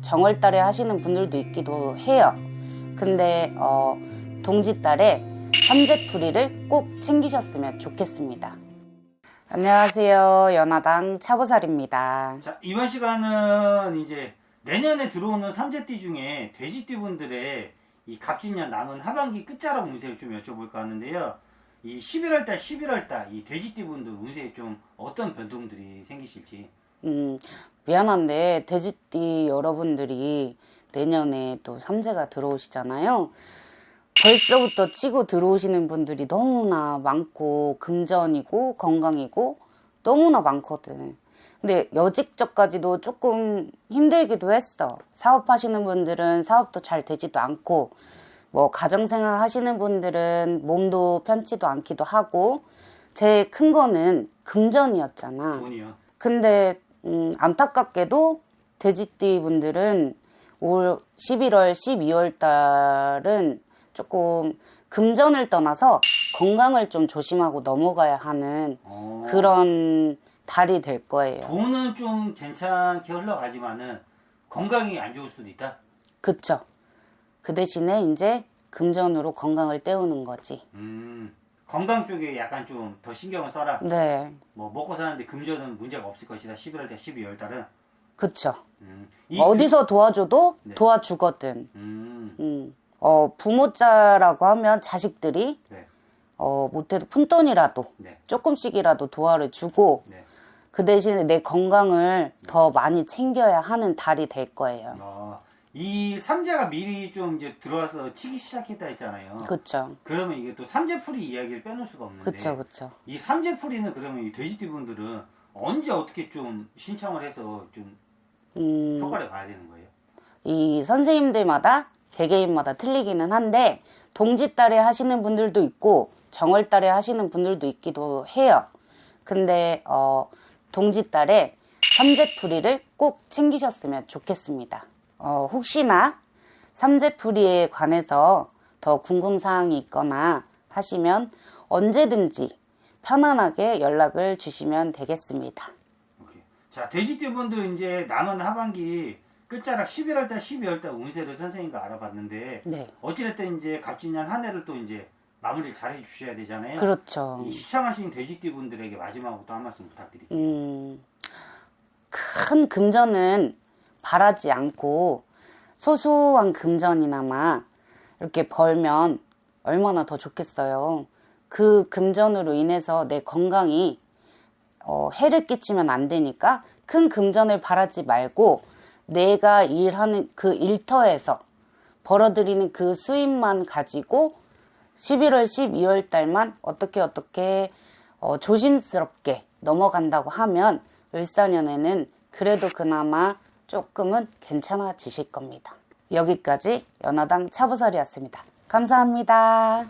정월달에 하시는 분들도 있기도 해요. 근데 어, 동짓달에 삼재풀이를 꼭 챙기셨으면 좋겠습니다. 안녕하세요. 연하당 차보살입니다. 자, 이번 시간은 이제 내년에 들어오는 삼재띠 중에 돼지띠 분들의 이 갑진년 남은 하반기 끝자락 운세를 좀 여쭤볼까 하는데요. 이 11월달, 11월달 이 돼지띠 분들 운세에 좀 어떤 변동들이 생기실지. 음, 미안한데 돼지띠 여러분들이 내년에 또 삼재가 들어오시잖아요. 벌써부터 치고 들어오시는 분들이 너무나 많고 금전이고 건강이고 너무나 많거든. 근데 여직접까지도 조금 힘들기도 했어. 사업하시는 분들은 사업도 잘 되지도 않고 뭐 가정생활 하시는 분들은 몸도 편치도 않기도 하고 제일 큰 거는 금전이었잖아. 돈이요. 근데 음, 안타깝게도 돼지띠 분들은 올 11월, 12월 달은 조금 금전을 떠나서 건강을 좀 조심하고 넘어가야 하는 어, 그런 달이 될 거예요. 돈은 좀 괜찮게 흘러가지만은 건강이 안 좋을 수도 있다. 그쵸? 그 대신에 이제 금전으로 건강을 때우는 거지. 음, 건강 쪽에 약간 좀 더 신경을 써라. 네, 뭐 먹고 사는데 금전은 문제가 없을 것이다. 11월 달, 12월 달은. 그쵸. 음, 이 어디서 도와줘도 네. 도와주거든. 음, 음. 어, 부모자라고 하면 자식들이 네, 어, 못해도 푼돈이라도 네, 조금씩이라도 도와를 주고 네. 그 대신에 내 건강을 더 많이 챙겨야 하는 달이 될 거예요. 어, 이 삼재가 미리 좀 이제 들어와서 치기 시작했다 했잖아요. 그쵸. 그러면 이게 또 삼재풀이 이야기를 빼놓을 수가 없는데. 그쵸, 그쵸. 이 삼재풀이는 그러면 이 돼지띠 분들은 언제 어떻게 좀 신청을 해서 좀 음, 효과를 봐야 되는 거예요? 이 선생님들마다 개개인마다 틀리기는 한데 동짓달에 하시는 분들도 있고 정월달에 하시는 분들도 있기도 해요. 근데 어, 동짓달에 삼재풀이를 꼭 챙기셨으면 좋겠습니다. 어, 혹시나 삼재풀이에 관해서 더 궁금사항이 있거나 하시면 언제든지 편안하게 연락을 주시면 되겠습니다. 오케이. 자, 돼지띠 분들 이제 남은 하반기 끝자락 11월달, 12월달 운세를 선생님과 알아봤는데 네. 어찌됐든 이제 갑진년 한 해를 또 이제 마무리를 잘 해주셔야 되잖아요. 그렇죠. 이 시청하신 돼지띠 분들에게 마지막으로 또 한 말씀 부탁드릴게요. 음, 큰 금전은 바라지 않고 소소한 금전이나마 이렇게 벌면 얼마나 더 좋겠어요. 그 금전으로 인해서 내 건강이 어, 해를 끼치면 안 되니까 큰 금전을 바라지 말고 내가 일하는 그 일터에서 벌어들이는 그 수입만 가지고 11월, 12월 달만 어떻게 어떻게 어, 조심스럽게 넘어간다고 하면 을사년에는 그래도 그나마 조금은 괜찮아지실 겁니다. 여기까지 연하당 차부설이었습니다. 감사합니다.